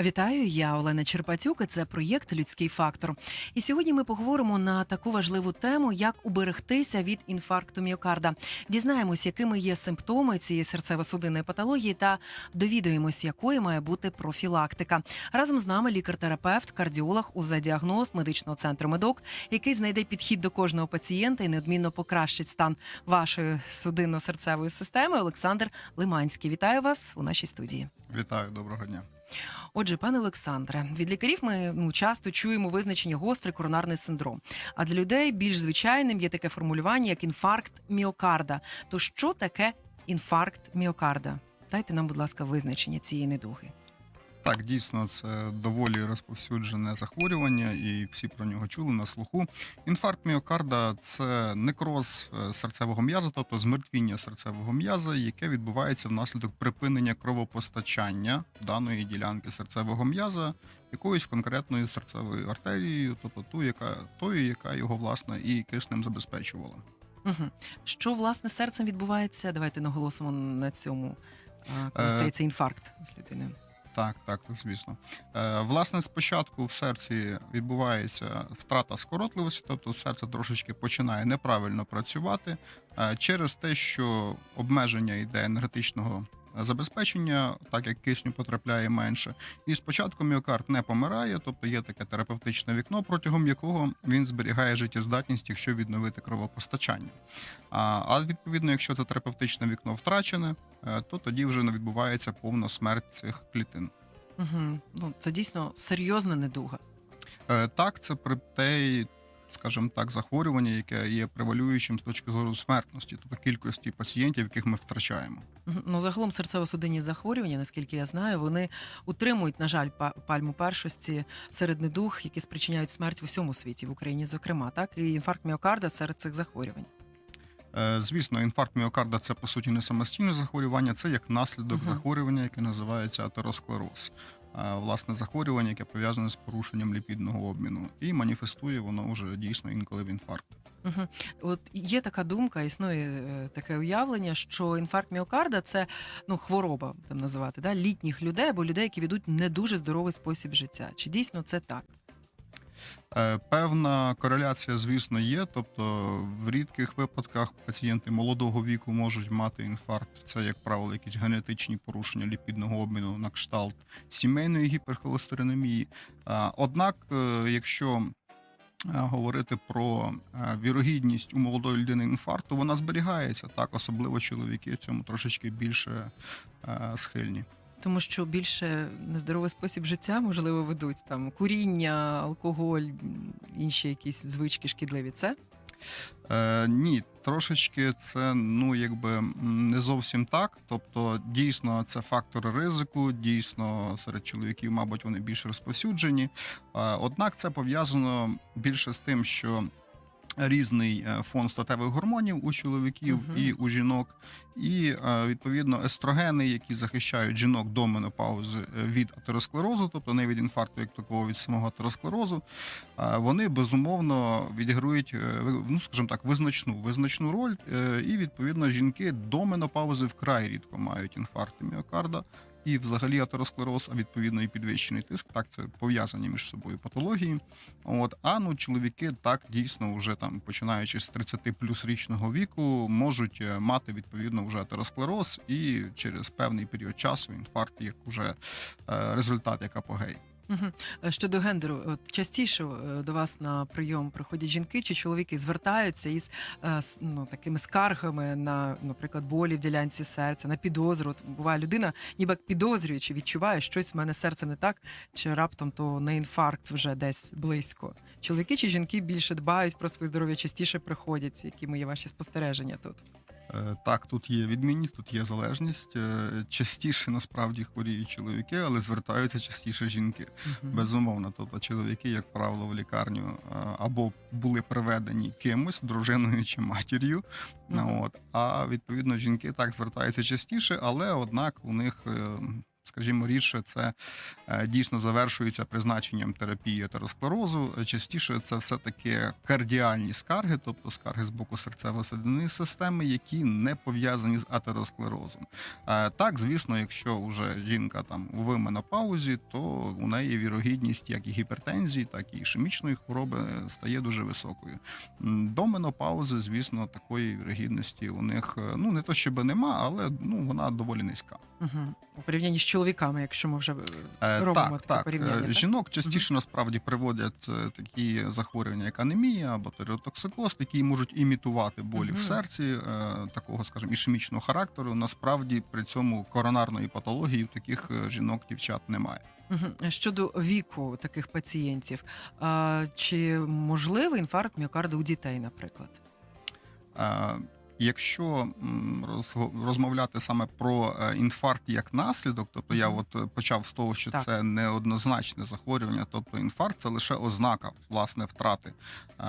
Вітаю, я Олена Черпатюк. Це проєкт Людський фактор. І сьогодні ми поговоримо на таку важливу тему, як уберегтися від інфаркту міокарда. Дізнаємось, якими є симптоми цієї серцево-судинної патології, та довідаємось, якою має бути профілактика. Разом з нами лікар-терапевт, кардіолог, УЗ-діагност медичного центру Медок, який знайде підхід до кожного пацієнта і неодмінно покращить стан вашої судинно-серцевої системи. Олександр Лиманський. Вітаю вас у нашій студії. Вітаю, доброго дня. Отже, пане Олександре, від лікарів ми ну часто чуємо визначення гострий коронарний синдром. А для людей більш звичайним є таке формулювання як інфаркт міокарда. То що таке інфаркт міокарда? Дайте нам, будь ласка, визначення цієї недуги. Так, дійсно, це доволі розповсюджене захворювання, і всі про нього чули на слуху. Інфаркт міокарда це некроз е, серцевого м'яза, тобто змертвіння серцевого м'яза, яке відбувається внаслідок припинення кровопостачання даної ділянки серцевого м'яза якоюсь конкретною серцевою артерією, тобто ту, яка тою, яка його власне і киснем забезпечувала. Угу. Що власне серцем відбувається? Давайте наголосимо на цьому, коли Е, стається інфаркт з людиною. Так, так, звісно. Е, власне, спочатку в серці відбувається втрата скоротливості, тобто серце трошечки починає неправильно працювати е, через те, що обмеження йде енергетичного забезпечення, так як кисню потрапляє менше. І спочатку міокард не помирає, тобто є таке терапевтичне вікно, протягом якого він зберігає життєздатність, якщо відновити кровопостачання. А, а відповідно, якщо це терапевтичне вікно втрачене, е, то тоді вже не відбувається повна смерть цих клітин. Угу. Ну, це дійсно серйозна недуга. Е, Так, це при те, скажімо так, захворювання, яке є превалюючим з точки зору смертності, тобто кількості пацієнтів, яких ми втрачаємо. Ну, загалом серцево-судинні захворювання, наскільки я знаю, вони утримують, на жаль, па- пальму першості серед недуг, які спричиняють смерть в усьому світі, в Україні, зокрема, так і інфаркт міокарда серед цих захворювань. Е, Звісно, інфаркт міокарда це по суті не самостійне захворювання, це як наслідок Мгм. захворювання, яке називається атеросклероз. Е, Власне, захворювання, яке пов'язане з порушенням ліпідного обміну, і маніфестує воно вже дійсно інколи в інфаркт. Угу. От є така думка, існує е, таке уявлення, що інфаркт міокарда це ну хвороба, там називати да, літніх людей або людей, які ведуть не дуже здоровий спосіб життя. Чи дійсно це так? Е, Певна кореляція, звісно, є. Тобто, в рідких випадках пацієнти молодого віку можуть мати інфаркт. Це, як правило, якісь генетичні порушення ліпідного обміну на кшталт сімейної гіперхолестеринемії. Е, Однак, е, якщо говорити про вірогідність у молодої людини інфаркту, вона зберігається так, особливо чоловіки цьому трошечки більше схильні. Тому що більше нездоровий спосіб життя, можливо, ведуть там куріння, алкоголь, інші якісь звички шкідливі. Це Е, ні, трошечки це ну якби не зовсім так. Тобто, дійсно, це фактори ризику. Дійсно, серед чоловіків, мабуть, вони більш розповсюджені. Е, однак це пов'язано більше з тим, що різний е, фон статевих гормонів у чоловіків Мгм. і у жінок, і е, відповідно естрогени, які захищають жінок до менопаузи е, від атеросклерозу, тобто не від інфаркту, як такого від самого атеросклерозу, вони безумовно відіграють, ну скажімо так, визначну визначну роль. І відповідно жінки до менопаузи вкрай рідко мають інфаркти міокарда. І взагалі атеросклероз, а відповідно і підвищений тиск, так це пов'язані між собою патології. От а ну чоловіки так дійсно вже там починаючи з 30 плюс річного віку, можуть е, мати відповідно вже атеросклероз і через певний період часу інфаркт як уже е, результат як апогей. Угу. Щодо гендеру, от частіше е, до вас на прийом приходять жінки чи чоловіки звертаються із е, ну, такими скаргами на, наприклад, болі в ділянці серця, на підозру. От буває людина, ніби як підозрює, чи відчуває щось в мене з серцем не так, чи раптом то не інфаркт вже десь близько. Чоловіки чи жінки більше дбають про своє здоров'я, частіше приходять. Які є ваші спостереження тут? Е, Так, тут є відмінність, тут є залежність. Е, Частіше насправді хворіють чоловіки, але звертаються частіше жінки. Мгм. Безумовно, тобто чоловіки, як правило, в лікарню е, або були приведені кимось, дружиною чи матір'ю. Ну, от, а відповідно жінки так звертаються частіше, але однак у них Скажімо, рідше це е, дійсно завершується призначенням терапії атеросклерозу. Частіше це все таки кардіальні скарги, тобто скарги з боку серцево-судинної системи, які не пов'язані з атеросклерозом. Е, Так, звісно, якщо вже жінка там у менопаузі, то у неї вірогідність як і гіпертензії, так і ішемічної хвороби стає дуже високою. До менопаузи, звісно, такої вірогідності у них е, ну не то щоб нема, але ну вона доволі низька. Угу. У порівнянні з чоловіками, якщо ми вже е, Е, робимо так, таке так. порівняння. Е, так? Жінок частіше насправді приводять такі захворювання, як анемія або тиреотоксикоз, які можуть імітувати болі в серці, такого, скажімо, ішемічного характеру. Насправді при цьому коронарної патології в таких жінок дівчат немає. Щодо віку таких пацієнтів, чи можливий інфаркт міокарду у дітей, наприклад? Якщо розмовляти саме про е, інфаркт як наслідок, тобто я от е, почав з того, що Так. це неоднозначне захворювання, тобто інфаркт це лише ознака власне втрати, е,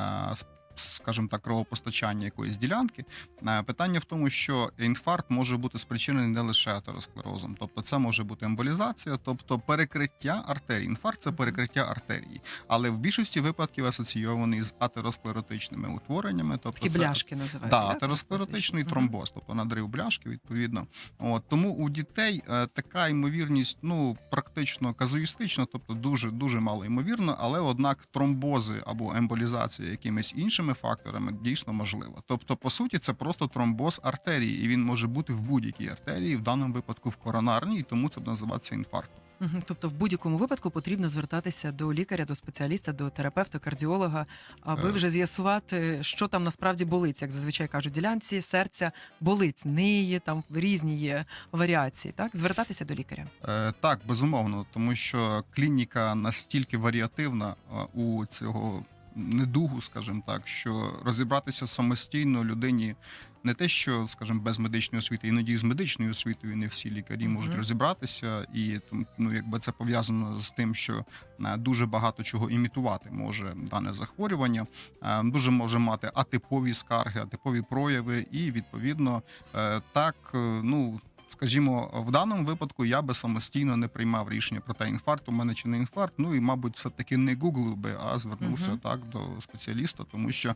скажімо так, кровопостачання якоїсь ділянки. Е, Питання в тому, що інфаркт може бути спричинений не лише атеросклерозом, тобто це може бути емболізація, тобто перекриття артерій. Інфаркт це перекриття артерії, але в більшості випадків асоційований з атеросклеротичними утвореннями, тобто Такі це бляшки називають. Да, атеросклеротичний тромбоз, тобто надрив бляшки, відповідно. От тому у дітей е, така ймовірність, ну практично казуїстична, тобто дуже дуже мало ймовірно, але однак тромбози або емболізація якимись іншими факторами дійсно можлива. Тобто, по суті, це просто тромбоз артерії, і він може бути в будь-якій артерії, в даному випадку в коронарній, і тому це називається інфарктом. Мгм. Тобто, в будь-якому випадку потрібно звертатися до лікаря, до спеціаліста, до терапевта, кардіолога, аби Е. вже з'ясувати, що там насправді болить. Як зазвичай кажуть, ділянці серця болить, ниє, там різні є варіації. Так, звертатися до лікаря. Е, так, безумовно, тому що клініка настільки варіативна е, у цього недугу, скажімо так, що розібратися самостійно людині не те, що, скажімо, без медичної освіти, іноді з медичною освітою не всі лікарі можуть Мгм. розібратися, і ну, якби це пов'язано з тим, що е, дуже багато чого імітувати може дане захворювання, е, дуже може мати атипові скарги, атипові прояви, і відповідно е, так, ну. Скажімо, в даному випадку я би самостійно не приймав рішення про те, інфаркт у мене чи не інфаркт. Ну і, мабуть, все таки не гуглив би, а звернувся угу. так до спеціаліста, тому що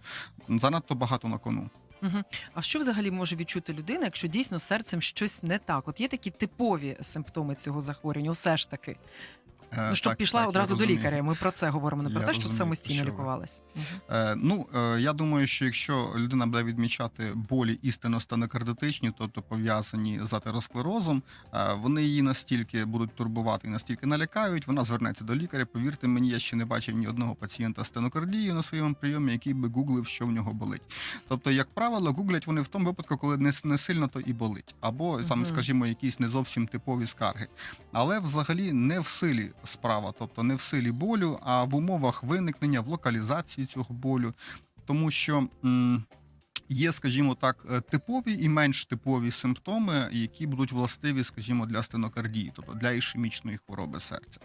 занадто багато на кону. Угу. А що взагалі може відчути людина, якщо дійсно з серцем щось не так? От є такі типові симптоми цього захворювання, все ж таки. Е, Ну, щоб так, пішла так, одразу до лікаря. Ми про це говоримо, не про Я те, щоб самостійно лікувалась. Е, ну е, я думаю, що якщо людина буде відмічати болі істинно стенокардитичні, тобто пов'язані з атеросклерозом, е, вони її настільки будуть турбувати і настільки налякають, вона звернеться до лікаря. Повірте мені, я ще не бачив ні одного пацієнта з стенокардією на своєму прийомі, який би гуглив, що в нього болить. Тобто, як правило, гуглять вони в тому випадку, коли не, не сильно то і болить, або там, скажімо, якісь не зовсім типові скарги. Але взагалі не в силі справа, тобто не в силі болю, а в умовах виникнення, в локалізації цього болю, тому що. м, Є, скажімо так, е, типові і менш типові симптоми, які будуть властиві, скажімо, для стенокардії, тобто для ішемічної хвороби серця.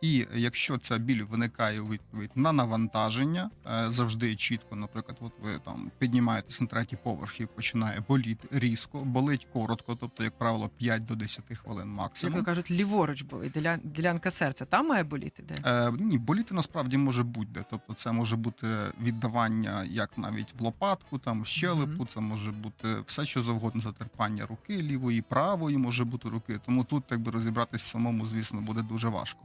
І якщо ця біль виникає у відповідь на навантаження, е, завжди чітко, наприклад, от ви там піднімаєтесь на третій поверх і починає боліти різко, болить коротко, тобто, як правило, 5 до 10 хвилин Як максимум. то кажуть, ліворуч болить, диля- ділянка серця. Там має боліти де? Е, ні, боліти насправді може будь-де. Тобто, це може бути віддавання як навіть в лопатку, там в щелепу, це може бути все, що завгодно, затерпання руки, лівої, правої може бути руки. Тому тут, так би розібратися самому, звісно, буде дуже важко.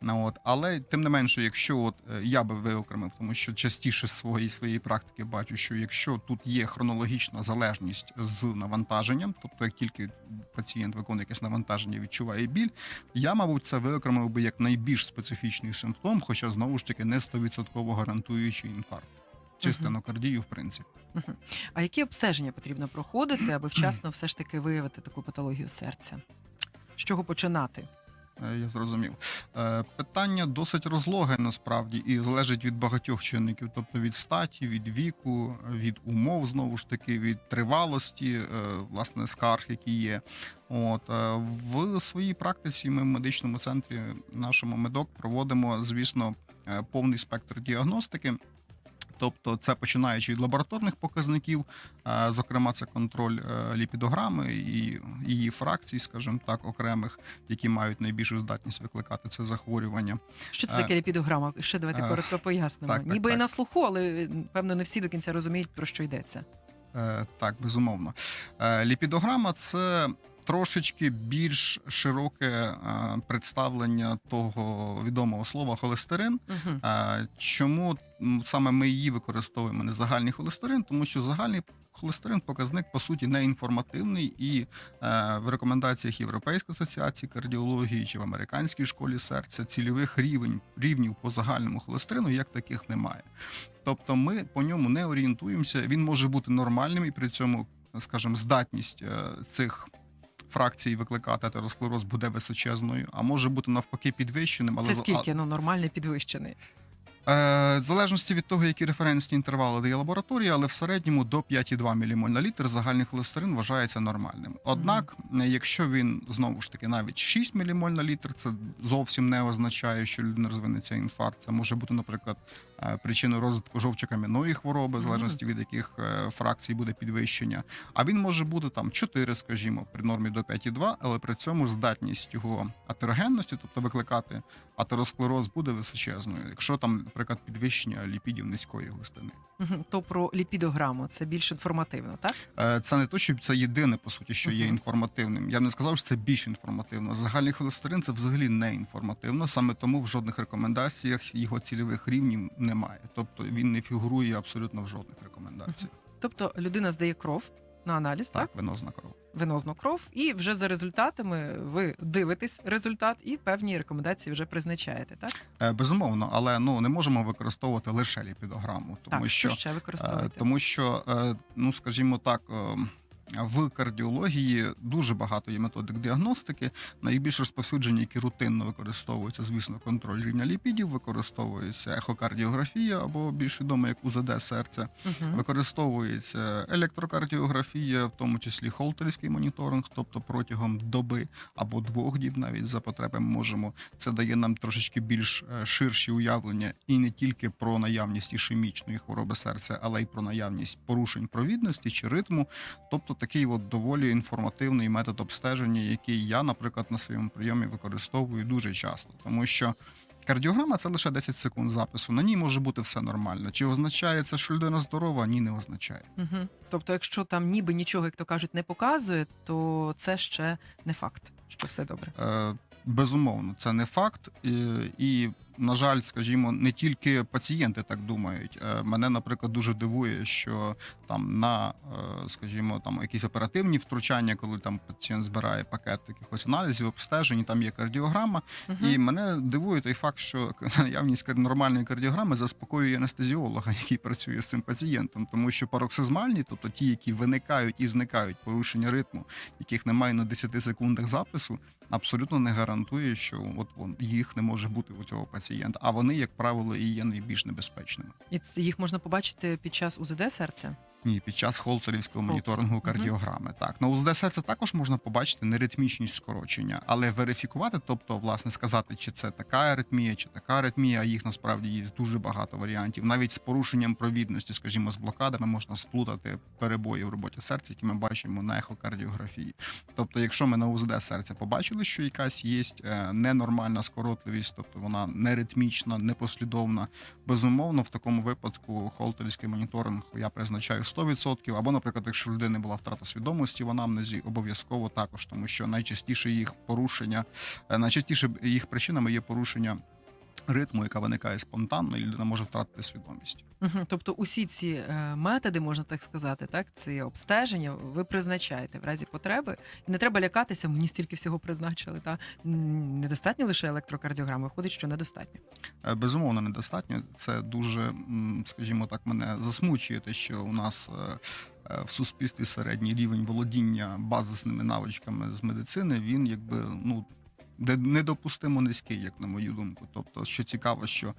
Ну, от. Але тим не менше, якщо от е, я би виокремив, тому що частіше своєї своєї практики бачу, що якщо тут є хронологічна залежність з навантаженням, тобто як тільки пацієнт виконує якесь навантаження, відчуває біль, я, мабуть, це виокремив би як найбільш специфічний симптом, хоча знову ж таки не 100% гарантуючий інфаркт. Стенокардію, в принципі. А які обстеження потрібно проходити, аби вчасно все ж таки виявити таку патологію серця? З чого починати? Е, Я зрозумів. Е, Питання досить розлоге насправді і залежить від багатьох чинників, тобто від статі, від віку, від умов знову ж таки, від тривалості, е, власне, скарг, які є. От в своїй практиці ми в медичному центрі нашому медок проводимо, звісно, повний спектр діагностики. Тобто, це починаючи від лабораторних показників, е, зокрема, це контроль е, ліпідограми і її фракцій, скажімо так, окремих, які мають найбільшу здатність викликати це захворювання. Що це Е, таке ліпідограма? Ще давайте коротко пояснимо. так, так, Ніби і на слуху, але певно не всі до кінця розуміють, про що йдеться. Так, безумовно. Ліпідограма це трошечки більш широке е, представлення того відомого слова холестерин. Угу. Чому саме ми її використовуємо не загальний холестерин? Тому що загальний холестерин показник по суті не інформативний, і е, в рекомендаціях Європейської асоціації кардіології чи в американській школі серця цільових рівень рівнів по загальному холестерину як таких немає. Тобто, ми по ньому не орієнтуємося. Він може бути нормальним і при цьому, скажімо, здатність цих. Фракцій викликати атеросклероз буде височезною, а може бути навпаки підвищеним. Але Це скільки? Ну, нормальний підвищений. Е, В залежності від того, які референсні інтервали дає лабораторія, але в середньому до 5,2 мілімоль на літр загальний холестерин вважається нормальним. Однак, якщо він знову ж таки навіть 6 мілімоль на літр, це зовсім не означає, що людина розвинеться інфаркт. Це може бути, наприклад, е, причиною розвитку жовчокам'яної хвороби, в залежності від яких е, фракцій буде підвищення. А він може бути там 4, скажімо, при нормі до 5,2, але при цьому здатність його атерогенності, тобто викликати атеросклероз, буде височезною. Якщо там, наприклад, підвищення ліпідів низької густини. Угу. То про ліпідограму це більш інформативно, так? Е, Це не то, що це єдине по суті, що є інформативним. Я б не сказав, що це більш інформативно. Загальний холестерин це взагалі не інформативно. Саме тому в жодних рекомендаціях його цільових рівнів немає. Тобто він не фігурує абсолютно в жодних рекомендаціях. Тобто людина здає кров на аналіз, так? Так, венозна кров. Венозну кров, і вже за результатами ви дивитесь результат і певні рекомендації вже призначаєте, так? Е, Безумовно, але ну не можемо використовувати лише ліпідограму, тому так, що що ще Е. Тому що, е, ну скажімо так, е, в кардіології дуже багато є методик діагностики. Найбільш розповсюджені, які рутинно використовуються, звісно, контроль рівня ліпідів, використовується ехокардіографія або більш відомо як УЗД серця. Угу. Використовується електрокардіографія, в тому числі холтерівський моніторинг, тобто протягом доби або двох діб, навіть за потреби ми можемо. Це дає нам трошечки більш е, ширші уявлення і не тільки про наявність ішемічної хвороби серця, але й про наявність порушень провідності чи ритму. Тобто такий от доволі інформативний метод обстеження, який я, наприклад, на своєму прийомі використовую дуже часто, тому що. Кардіограма це лише 10 секунд запису. На ній може бути все нормально. Чи означає це, що людина здорова? Ні, не означає. Угу. Тобто, якщо там ніби нічого, як то кажуть, не показує, то це ще не факт, що все добре. Е, безумовно, це не факт. І, і, на жаль, скажімо, не тільки пацієнти так думають. Е, мене, наприклад, дуже дивує, що там на, е, скажімо, там якісь оперативні втручання, коли там пацієнт збирає пакет якихось аналізів, обстежень, там є кардіограма. Угу. І мене дивує той факт, що наявність нормальної кардіограми заспокоює анестезіолога, який працює з цим пацієнтом, тому що пароксизмальні, тобто ті, які виникають і зникають порушення ритму, яких немає на 10 секундах запису, абсолютно не гарантує, що от їх не може бути у цього пацієнта. А вони, як правило, і є найбільш небезпечними. І це їх можна побачити під час УЗД серця. Ні, під час холцерівського моніторингу кардіограми. Так, на УЗД серця також можна побачити неритмічність скорочення, але верифікувати, тобто, власне, сказати, чи це така аритмія, чи така аритмія, їх насправді є дуже багато варіантів. Навіть з порушенням провідності, скажімо, з блокадами можна сплутати перебої в роботі серця, які ми бачимо на ехокардіографії. Тобто, якщо ми на УЗД серця побачили, що якась є е, ненормальна скоротливість, тобто вона неритмічна, непослідовна, безумовно, в такому випадку холтерівський моніторинг я призначаю 100%, або, наприклад, якщо людини була втрата свідомості в анамнезі, обов'язково також, тому що найчастіше їх порушення, е, найчастіше їх причинами є порушення ритму, яка виникає спонтанно, і людина може втратити свідомість. Угу. Тобто, усі ці е, методи, можна так сказати, так, ці обстеження ви призначаєте в разі потреби. І не треба лякатися, мені стільки всього призначили. Та недостатньо лише електрокардіограми. Виходить, що недостатньо. Е, Безумовно, недостатньо. Це дуже, скажімо так, мене засмучує те, що у нас е, в суспільстві середній рівень володіння базисними навичками з медицини. Він якби ну. Недопустимо низький, як на мою думку. Тобто, що цікаво, що е,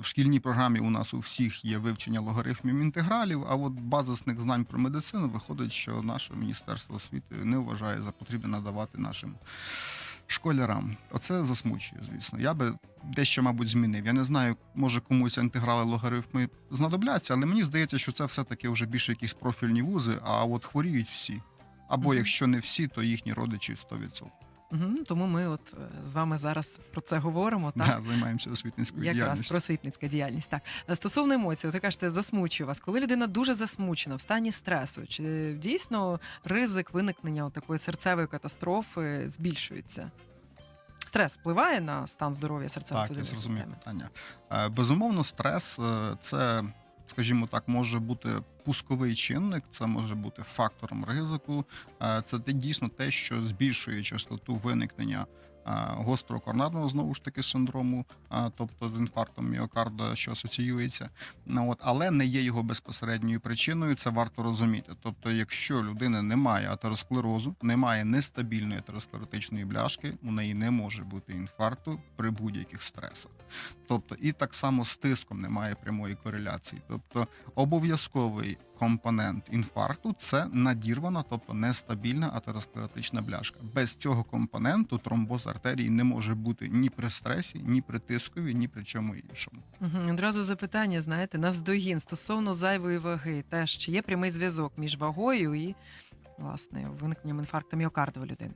в шкільній програмі у нас у всіх є вивчення логарифмів інтегралів, а от базисних знань про медицину виходить, що наше міністерство освіти не вважає за потрібне надавати нашим Школярам, оце засмучує, звісно. Я би дещо, мабуть, змінив. Я не знаю, може комусь інтеграли логарифми знадобляться, але мені здається, що це все-таки вже більше якісь профільні вузи, а от хворіють всі. Або Мгм. якщо не всі, то їхні родичі 100%. Мгм, Тому ми от е, з вами зараз про це говоримо. Так? Да, займаємося освітницькою Якраз діяльністю. просвітницька діяльність. Так Е, стосовно емоцій, от ви кажете, засмучує вас. Коли людина дуже засмучена в стані стресу, чи дійсно ризик виникнення такої серцевої катастрофи збільшується? Стрес впливає на стан здоров'я Так, я серцево-судинної зрозумів системи? питання. Е, Безумовно, стрес це, скажімо так, може бути пусковий чинник, це може бути фактором ризику. Е, Це дійсно те, що збільшує частоту виникнення гострого коронарного знову ж таки синдрому, е, тобто з інфарктом міокарда, що асоціюється. Ну, От, але не є його безпосередньою причиною. Це варто розуміти. Тобто, якщо людина не має атеросклерозу, немає нестабільної атеросклеротичної бляшки, у неї не може бути інфаркту при будь-яких стресах. Тобто, і так само з тиском немає прямої кореляції. Тобто, обов'язковий компонент інфаркту це надірвана, тобто нестабільна атеросклеротична бляшка. Без цього компоненту тромбоз артерії не може бути ні при стресі, ні при тискові, ні при чому іншому. Угу. Одразу запитання, знаєте, навздогін стосовно зайвої ваги, теж чи є прямий зв'язок між вагою і власне виникненням інфаркту міокарду у людини?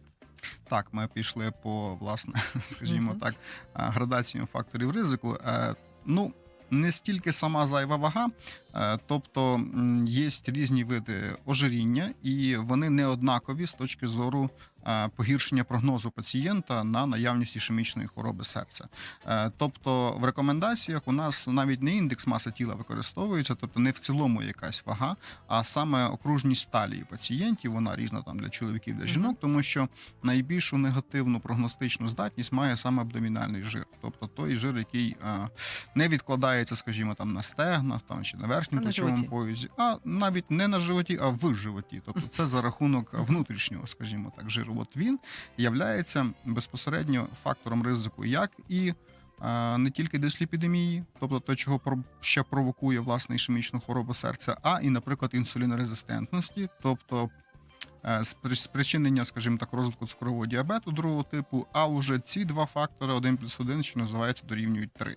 Так, ми пішли по власне, скажімо Мгм. так, а, градаціям факторів ризику. Е, Ну не стільки сама зайва вага, е, тобто є різні види ожиріння, і вони не однакові з точки зору е, погіршення прогнозу пацієнта на наявність ішемічної хвороби серця. Е, Тобто в рекомендаціях у нас навіть не індекс маси тіла використовується, тобто не в цілому якась вага, а саме окружність талії пацієнтів. Вона різна там для чоловіків, для жінок, тому що найбільшу негативну прогностичну здатність має саме абдомінальний жир, тобто той жир, який е, не відкладається, скажімо, там на стегнах там чи на верхньому плечовому животі. а навіть не на животі, а в животі. Тобто це за рахунок внутрішнього, скажімо так, жиру. От він являється безпосередньо фактором ризику, як і е, не тільки дисліпідемії, тобто те, чого ще провокує власне ішемічну хворобу серця, а і, наприклад, інсулінорезистентності, тобто е, спричинення, скажімо так, розвитку цукрового діабету другого типу. А уже ці два фактори, один плюс один, що називається, дорівнюють 3.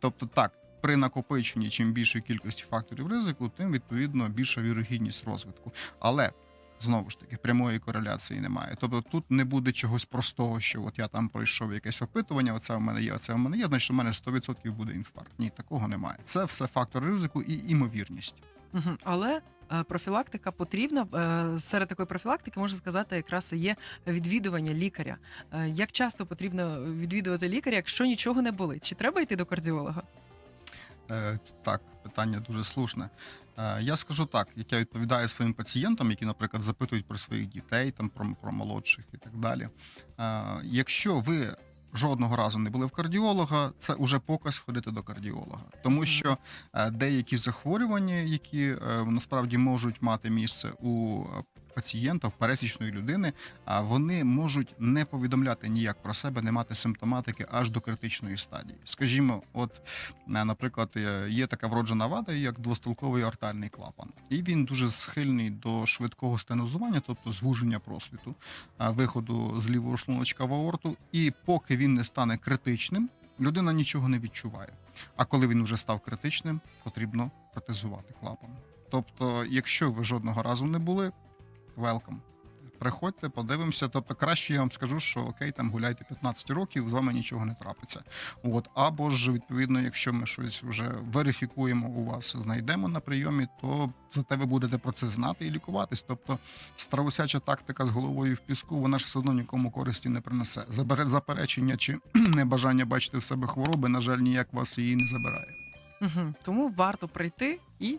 Тобто, так. При накопиченні чим більшої кількості факторів ризику, тим відповідно більша вірогідність розвитку. Але знову ж таки прямої кореляції немає. Тобто тут не буде чогось простого, що от я там пройшов якесь опитування, оце в мене є, оце в мене є, значить у мене 100% буде інфаркт. Ні, такого немає. Це все фактор ризику і імовірність. Угу. Але е, профілактика потрібна. Е, серед такої профілактики можна сказати, якраз є відвідування лікаря. Е, як часто потрібно відвідувати лікаря, якщо нічого не болить? Чи треба йти до кардіолога? Е, Так, питання дуже слушне. Е, Я скажу так, як я відповідаю своїм пацієнтам, які, наприклад, запитують про своїх дітей, там про, про молодших і так далі. Е, Якщо ви жодного разу не були в кардіолога, це уже показ ходити до кардіолога, тому що деякі захворювання, які насправді можуть мати місце у пацієнта, в пересічної людини, а вони можуть не повідомляти ніяк про себе, не мати симптоматики аж до критичної стадії. Скажімо, от Е, Наприклад, е, є така вроджена вада, як двостолковий ортальний клапан, і він дуже схильний до швидкого стенозування, тобто звуження просвіту, е, виходу з лівого шлуночка в аорту. І поки він не стане критичним, людина нічого не відчуває. А коли він вже став критичним, потрібно протезувати клапан. Тобто, якщо ви жодного разу не були, велкам. Приходьте, подивимося. Тобто, краще я вам скажу, що окей, там гуляйте 15 років, з вами нічого не трапиться. От або ж відповідно, якщо ми щось вже верифікуємо у вас, знайдемо на прийомі, то зате ви будете про це знати і лікуватись. Тобто, страусяча тактика з головою в піску, вона ж все одно нікому користі не принесе. Заперечення чи небажання бачити в себе хвороби, на жаль, ніяк вас її не забирає. Угу. Тому варто прийти і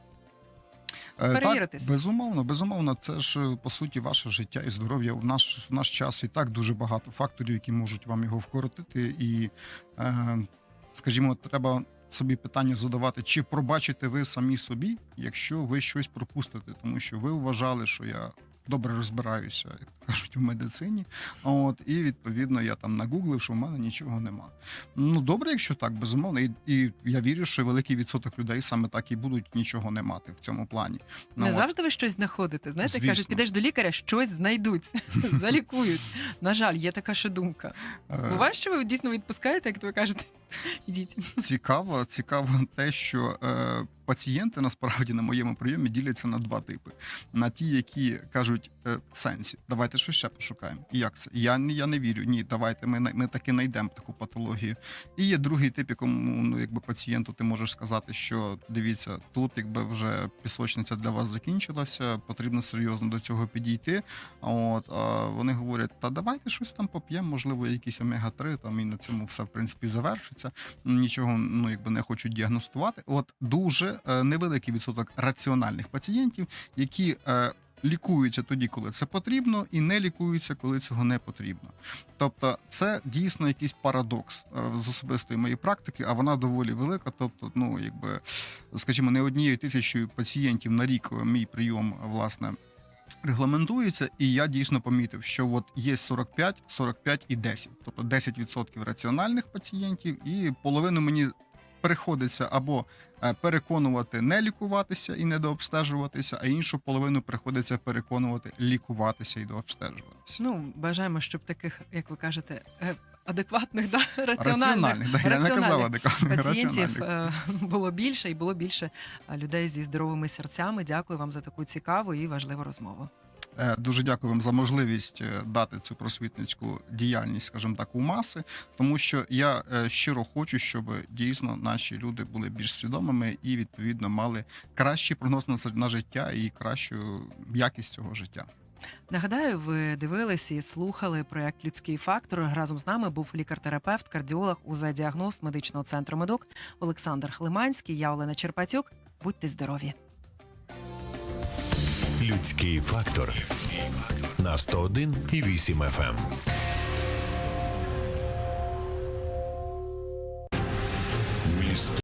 Перевіритись. Так, безумовно, безумовно, це ж е, по суті ваше життя і здоров'я. В наш в наш час і так дуже багато факторів, які можуть вам його вкоротити. І, е, скажімо, треба собі питання задавати, чи пробачите ви самі собі, якщо ви щось пропустите, тому що ви вважали, що я добре розбираюся, як кажуть, в медицині. От і відповідно я там нагуглив, що в мене нічого нема. Ну добре, якщо так, безумовно. І, і я вірю, що великий відсоток людей саме так і будуть нічого не мати в цьому плані. Ну, Не от. завжди ви щось знаходите. Знаєте, Звісно. кажуть, підеш до лікаря, щось знайдуть, залікують. На жаль, є така ще думка. Е, Буває, що ви дійсно відпускаєте, як ви кажете, ідіть. Цікаво, цікаво те, що е, пацієнти насправді на моєму прийомі діляться на два типи: на ті, які кажуть е, сенсі, давайте щось ще пошукаємо. І як це? Я, я не вірю. Ні, давайте ми, ми таки знайдемо таку патологію. І є другий тип, якому ну, якби пацієнту ти можеш сказати, що дивіться, тут якби вже пісочниця для вас закінчилася, потрібно серйозно до цього підійти. От а вони говорять: та давайте щось там поп'ємо, можливо, якісь омега-3, там і на цьому все в принципі завершиться. Нічого ну якби не хочуть діагностувати. От дуже е, невеликий відсоток раціональних пацієнтів, які е, лікуються тоді, коли це потрібно, і не лікуються, коли цього не потрібно. Тобто, це дійсно якийсь парадокс е, з особистої моєї практики, а вона доволі велика. Тобто, ну якби скажімо, не однією тисячою пацієнтів на рік мій прийом власне. Регламентується, і я дійсно помітив, що от є 45, 45 і 10. Тобто 10% раціональних пацієнтів, і половину мені приходиться або е, переконувати не лікуватися і не дообстежуватися, а іншу половину приходиться переконувати лікуватися і дообстежуватися. Ну, бажаємо, щоб таких, як ви кажете, е, адекватних, да, раціональних, Раціональних, да, я не казав раціональних адекватних, пацієнтів раціональних. е, було більше і було більше е, людей зі здоровими серцями. Дякую вам за таку цікаву і важливу розмову. Е, Дуже дякую вам за можливість дати цю просвітницьку діяльність, скажімо так, у маси, тому що я щиро хочу, щоб дійсно наші люди були більш свідомими і відповідно мали кращий прогноз на життя і кращу якість цього життя. Нагадаю, ви дивились і слухали проект Людський фактор. Разом з нами був лікар-терапевт, кардіолог, УЗ-діагност медичного центру медок Олександр Хлиманський. Я Олена Черпатюк. Будьте здорові! Людський фактор на 101 і 8 FM. Місто